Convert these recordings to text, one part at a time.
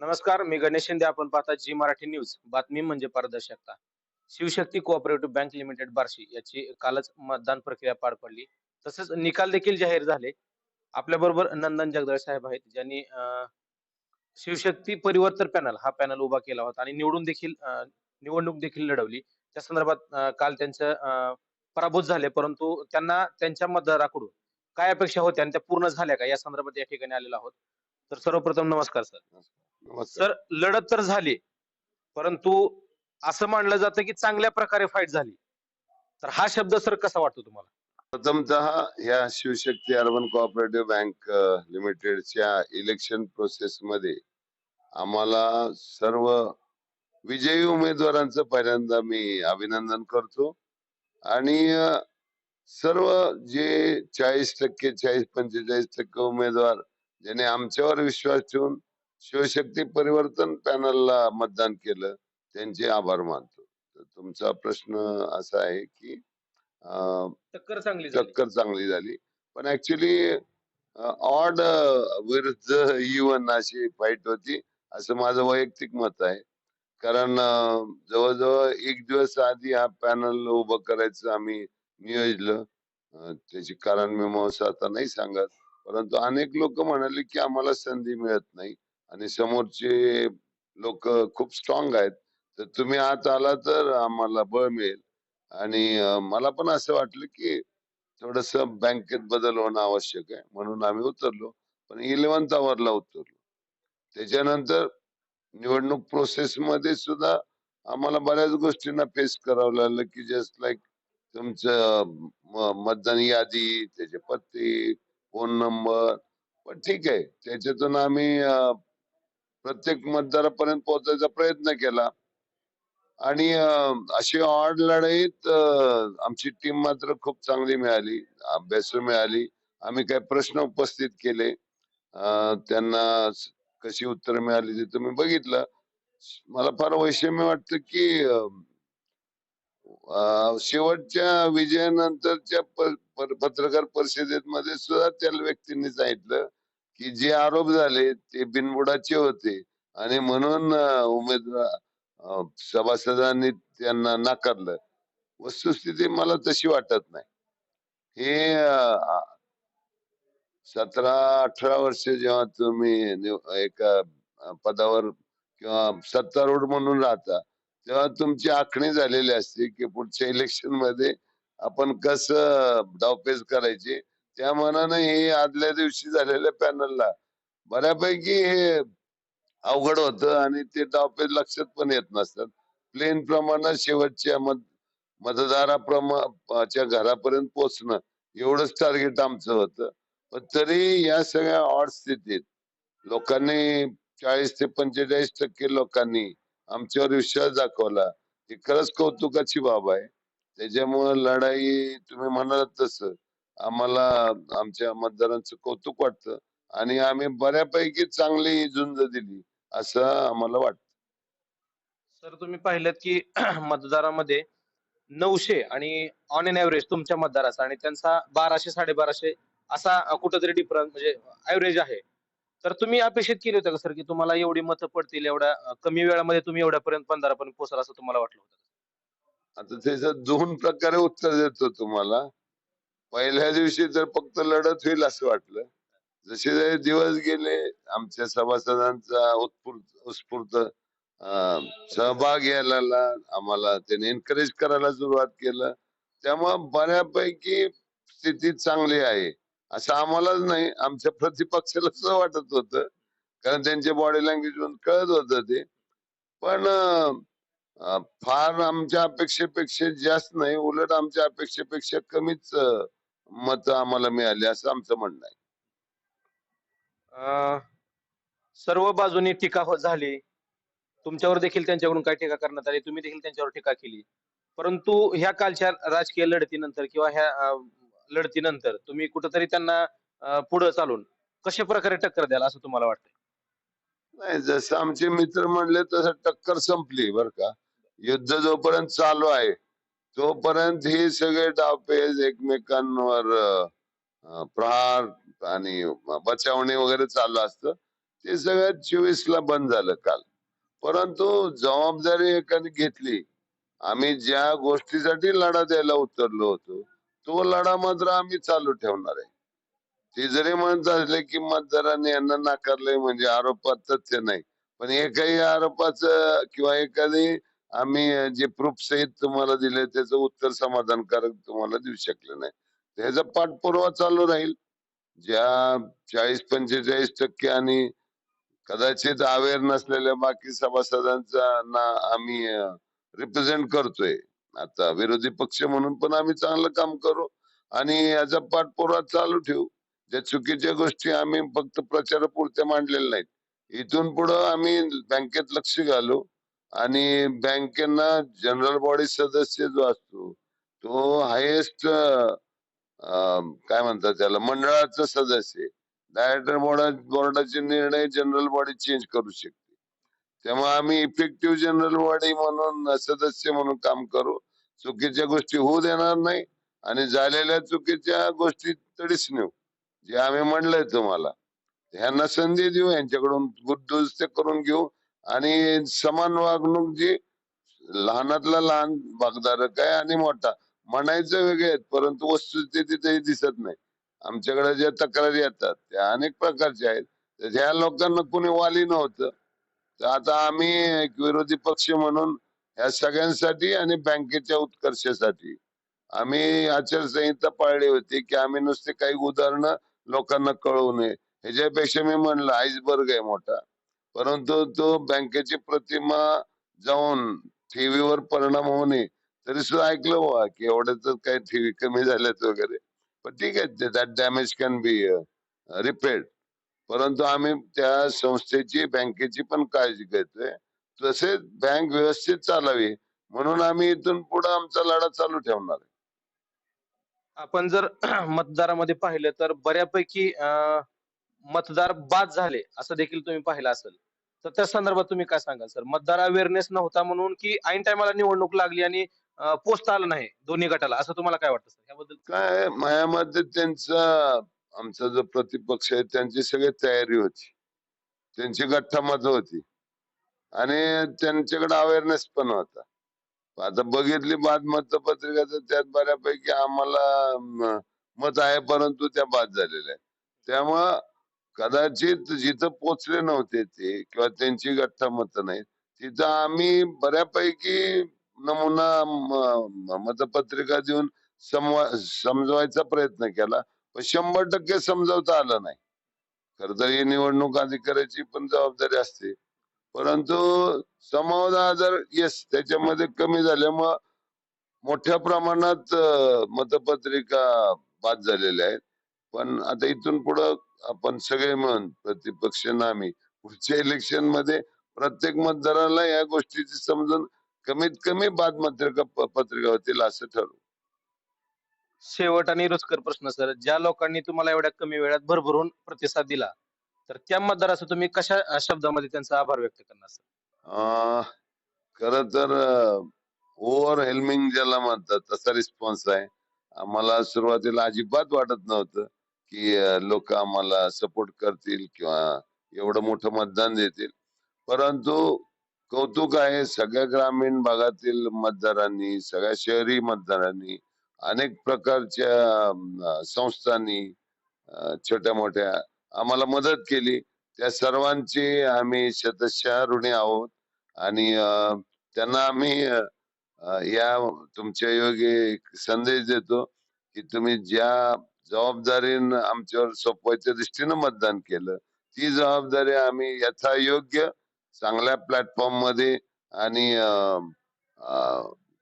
नमस्कार मी गणेश शिंदे. आपण पाहता जी मराठी न्यूज. बातमी म्हणजे पारदर्शकता. Shivshakti cooperative bank limited Barshi याची कालच मतदान प्रक्रिया पार पडली. तसंच निकाल देखील जाहीर झाले. आपल्या बरोबर नंदन जगदळ साहेब आहेत ज्यांनी शिवशक्ती परिवर्तन पॅनल हा पॅनल उभा केला होता आणि निवडून देखील निवडणूक देखील लढवली. त्या संदर्भात काल त्यांचं पराभूत झाले परंतु त्यांना त्यांच्या मतदाराकडून काय अपेक्षा होत्या आणि त्या पूर्ण झाल्या का? या संदर्भात या ठिकाणी आलेलो आहोत. तर सर्वप्रथम नमस्कार सर. नमस्कार. सर लढत तर झाली परंतु असं मानलं जातं की चांगल्या प्रकारे फाईट झाली. तर हा शब्द सर कसा वाटतो तुम्हाला? प्रथमतः या शिवशक्ती अर्बन कोऑपरेटिव्ह बँक लिमिटेडच्या इलेक्शन प्रोसेस मध्ये आम्हाला सर्व विजयी उमेदवारांचं पहिल्यांदा मी अभिनंदन करतो. आणि सर्व जे चाळीस टक्के चाळीस पंचेचाळीस टक्के उमेदवार ज्याने आमच्यावर विश्वास ठेवून शिवशक्ती परिवर्तन पॅनलला मतदान केलं त्यांचे आभार मानतो. तर तुमचा प्रश्न असा आहे की अं, टक्कर चांगली झाली. टक्कर चांगली झाली. पण ऍक्च्युली ऑड विरुद्ध इवन अशी फाईट होती असं माझं वैयक्तिक मत आहे. कारण जवळजवळ एक दिवस आधी हा पॅनल उभं करायचं आम्ही नियोजलं. त्याची कारण मी आता नाही सांगत. परंतु अनेक लोक म्हणाले की आम्हाला संधी मिळत नाही. आणि समोरचे लोक खूप स्ट्रॉंग आहेत. तर तुम्ही आत आला तर आम्हाला बळ मिळेल. आणि मला पण असं वाटलं की थोडस बँकेत बदल होणं आवश्यक आहे. म्हणून आम्ही उतरलो. पण इलेव्हन्थ आवरला उतरलो. त्याच्यानंतर निवडणूक प्रोसेस मध्ये सुद्धा आम्हाला बऱ्याच गोष्टींना फेस करावं लागलं की जस्ट लाईक तुमचं मतदान यादी त्याचे पत्ते फोन नंबर. पण ठीक आहे. त्याच्यातून आम्ही प्रत्येक मतदारापर्यंत पोहोचायचा प्रयत्न केला. आणि अशी ऑड लढाईत आमची टीम मात्र खूप चांगली मिळाली. अभ्यासू मिळाली. आम्ही काही प्रश्न उपस्थित केले. त्यांना कशी उत्तर मिळाली ते तुम्ही बघितलं. मला फार वैषम्य वाटतं की अं, शेवटच्या विजयानंतरच्या प- प- पत्रकार परिषदेमध्ये सुद्धा त्या व्यक्तींनी सांगितलं की जे आरोप झाले ते बिनबुडाचे होते. आणि म्हणून अं, उमेदवार अं, सभासदांनी त्यांना नाकारलं. वस्तुस्थिती मला तशी वाटत नाही. हे अं, सतरा अठरा वर्ष जेव्हा तुम्ही निव- एका पदावर किंवा सत्तारूढ म्हणून राहता तेव्हा तुमची आखणी झालेली असते की पुढच्या इलेक्शनमध्ये आपण कसं डावपेच करायची. त्या मनानं हे आदल्या दिवशी झालेल्या पॅनलला बऱ्यापैकी हे अवघड होतं आणि ते डावपेच लक्षात पण येत नसतात. प्लेन प्रमाणात शेवटच्या मत मतदाराप्रमाच्या घरापर्यंत पोहोचणं एवढंच टार्गेट आमचं होतं. पण तरी या सगळ्या ऑड स्थितीत लोकांनी चाळीस ते पंचेचाळीस टक्के लोकांनी आमच्यावर विश्वास दाखवला ही खरंच कौतुकाची बाब आहे. त्याच्यामुळे लढाई तुम्ही म्हणालात तस. आम्हाला आमच्या मतदारांचं कौतुक वाटतं आणि आम्ही बऱ्यापैकी चांगली झुंज दिली असं आम्हाला वाटतं. सर तुम्ही पाहिलं की मतदारामध्ये नऊशे आणि ऑन एन एव्हरेज तुमच्या मतदाराचा आणि त्यांचा बाराशे साडेबाराशे असा कुठंतरी डिफरन्स म्हणजे ऍव्हरेज आहे. तर तुम्ही अपेक्षित केली होतं का सर की तुम्हाला एवढी मतं पडतील एवढ्या अं, कमी वेळामध्ये तुम्ही एवढ्यापर्यंत पंधरापर्यंत पोहोचाल असं तुम्हाला वाटलं होतं? आता त्याचं दोन प्रकारे उत्तर देतो तुम्हाला. पहिल्या दिवशी तर फक्त लढत होईल असं वाटलं जसे जसे दिवस गेले आमच्या सभासदांचा उत्स्फूर्त उत्स्फूर्त अं, सहभाग यायला लागला. आम्हाला त्याने एनकरेज करायला सुरुवात केलं. त्यामुळे बऱ्यापैकी स्थिती चांगली आहे. असं आम्हालाच नाही. आमच्या प्रतिपक्षाला वाटत होत. कारण त्यांच्या बॉडी लँग्वेज कळत होत ते. पण फार आमच्या अपेक्षेपेक्षा जास्त नाही. उलट आमच्या अपेक्षेपेक्षा कमीच मत आम्हाला मिळाली असं आमचं म्हणणं आहे. सर्व बाजूनी टीका हो- झाली. तुमच्यावर देखील त्यांच्याकडून काय टीका करण्यात आली. तुम्ही देखील त्यांच्यावर टीका केली. परंतु ह्या कालच्या राजकीय लढतीनंतर किंवा ह्या लढतीनंतर तुम्ही कुठंतरी त्यांना पुढे चालून कशा प्रकारे टक्कर द्याल असं तुम्हाला वाटतंय? नाही जसं आमचे मित्र म्हणले तसं टक्कर संपली बर का. युद्ध जोपर्यंत चालू आहे तोपर्यंत हे सगळे डावपेज एकमेकांवर प्रहार आणि बचावणे वगैरे चालू असतं. ते सगळं चोवीस ला बंद झालं काल. परंतु जबाबदारी एकाने घेतली. आम्ही ज्या गोष्टीसाठी लढा द्यायला उतरलो होतो तो लढा मात्र आम्ही चालू ठेवणार आहे. ते जरी म्हणत असले की मतदारांनी यांना नाकारलंय म्हणजे आरोपात तथ्य नाही. पण एकाही आरोपाच किंवा एखादी आम्ही जे प्रूफ सहित तुम्हाला दिले त्याचं उत्तर समाधानकारक तुम्हाला देऊ शकले नाही. त्याचा पाठपुरावा चालू राहील. ज्या चाळीस पंचेचाळीस टक्के आणि कदाचित अवेअर नसलेल्या बाकी सभासदांचा ना आम्ही रिप्रेझेंट करतोय. आता विरोधी पक्ष म्हणून पण आम्ही चांगलं काम करू आणि याचा पाठपुरावा चालू ठेवू. ज्या चुकीच्या गोष्टी आम्ही फक्त प्रचारापुरत्या मांडलेल्या नाहीत. इथून पुढं आम्ही बँकेत लक्ष घालू आणि बँकेना जनरल बॉडी सदस्य जो असतो तो हायेस्ट काय म्हणतात त्याला मंडळाचा सदस्य डायरेक्टर बोर्डाचे निर्णय जनरल बॉडी चेंज करू शकते. तेव्हा आम्ही इफेक्टिव्ह जनरल बॉडी म्हणून सदस्य म्हणून काम करू. चुकीच्या गोष्टी होऊ देणार नाही आणि झालेल्या चुकीच्या गोष्टी तडीच नेऊ. जे आम्ही म्हणलंय तुम्हाला. ह्यांना संधी देऊ यांच्याकडून गुद्दुरुस्त करून घेऊ. आणि समान वागणूक जी लहानातला लहान भागधारक आहे आणि मोठा म्हणायचं वेगळे आहेत परंतु वस्तुस्थिती तिथे दिसत नाही. आमच्याकडे ज्या तक्रारी येतात त्या अनेक प्रकारच्या आहेत. ह्या लोकांना कुणी वाली नव्हतं. तर आता आम्ही एक विरोधी पक्ष म्हणून या सगळ्यांसाठी आणि बँकेच्या उत्कर्षासाठी. आम्ही आचारसंहिता पाळली होती की आम्ही नुसते काही उदाहरणं लोकांना कळवू नये. ह्याच्यापेक्षा मी म्हणलं आईसबर्ग आहे मोठा. परंतु तो बँकेची प्रतिमा जाऊन ठेवीवर परिणाम होऊ नये. तरी सुद्धा ऐकलं बा की एवढ्या तर काही ठेवी कमी झाल्यात वगैरे. पण ठीक आहे that damage can be repaired परंतु आम्ही त्या संस्थेची बँकेची पण काळजी घेतोय. तसेच बँक व्यवस्थित चालावी म्हणून आम्ही इथून पुढे आमचा लढा चालू ठेवणार आहे. आपण जर मतदारामध्ये पाहिलं तर बऱ्यापैकी मतदार बाद झाले असं देखील तुम्ही पाहिलं असेल. तर त्या संदर्भात तुम्ही काय सांगाल सर? मतदार अवेअरनेस नव्हता म्हणून की ऐन टायमाला निवडणूक लागली आणि पोस्ट आलं नाही दोन्ही गटाला असं तुम्हाला काय वाटतं सर? याबद्दल काय आहे, माझ्यामध्ये त्यांचा आमचा जो प्रतिपक्ष आहे त्यांची सगळी तयारी होती. त्यांची गठ्ठा मत होती. आणि त्यांच्याकडे अवेअरनेस पण होता. आता बघितली बाद मतपत्रिका त्यात बऱ्यापैकी आम्हाला मत आहे परंतु त्या बाद झालेल्या आहेत. त्यामुळं कदाचित जिथं पोचले नव्हते ते किंवा त्यांची गठ्ठा मत नाही तिथं आम्ही बऱ्यापैकी नमुना मतपत्रिका देऊन समवा समजवायचा प्रयत्न केला. पण शंभर टक्के समजवता आलं नाही. खर तर ही निवडणूक अधिकाऱ्याची पण जबाबदारी असते. परंतु समवदा जर येस त्याच्यामध्ये कमी झाल्यामुळं मोठ्या प्रमाणात मतपत्रिका बाद झालेल्या आहेत. पण आता इथून पुढं आपण सगळे म्हणून प्रतिपक्ष नामी पुढच्या इलेक्शनमध्ये प्रत्येक मतदाराला या गोष्टीची समजून कमीत कमी बाद पत्रिका पत्रिका होतील असं ठरवू. शेवट आणि रुचकर प्रश्न सर. ज्या लोकांनी तुम्हाला एवढ्या कमी वेळात भरभरून प्रतिसाद दिला तर त्या मतदाराचा तुम्ही कशा शब्दामध्ये त्यांचा आभार व्यक्त करणार सर? खर तर ओव्हर हेल्मिंग ज्याला म्हणतात तसा रिस्पॉन्स आहे. आम्हाला सुरुवातीला अजिबात वाटत नव्हतं की लोक आम्हाला सपोर्ट करतील किंवा एवढं मोठं मतदान देतील. परंतु कौतुक आहे सगळ्या ग्रामीण भागातील मतदारांनी सगळ्या शहरी मतदारांनी अनेक प्रकारच्या संस्थांनी छोट्या मोठ्या आम्हाला मदत केली. त्या सर्वांची आम्ही शतशः ऋणी आहोत आणि त्यांना आम्ही या तुमच्या योगे संदेश देतो की तुम्ही ज्या जबाबदारीनं आमच्यावर सोपवायच्या दृष्टीनं मतदान केलं ती जबाबदारी आम्ही यथायोग्य चांगल्या प्लॅटफॉर्ममध्ये आणि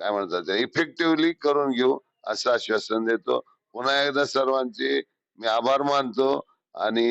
काय म्हणतात इफेक्टिव्हली करून घेऊ. असं आश्वासन देतो. पुन्हा एकदा सर्वांचे मी आभार मानतो आणि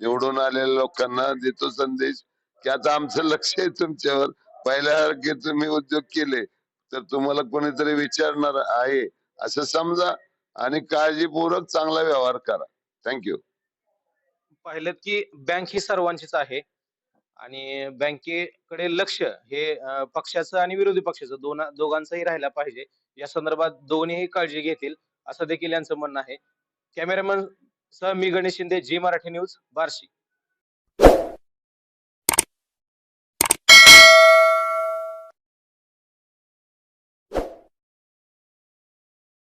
निवडून आलेल्या लोकांना देतो संदेश की आता आमचं लक्ष आहे तुमच्यावर. पहिल्यासारखे तुम्ही उद्योग केले तर तुम्हाला कोणीतरी विचारणार आहे असं समजा आणि काळजीपूर्वक चांगला व्यवहार करा. थँक्यू पाहिलं की बँक ही सर्वांचीच आहे. आणि बँकेकडे लक्ष हे पक्षाचं आणि विरोधी पक्षाचं दोन दोघांचंही राहायला पाहिजे. या संदर्भात दोन्हीही काळजी घेतील असं देखील यांचं म्हणणं आहे. कॅमेरामन सह मी गणेश शिंदे जी मराठी न्यूज बार्शी.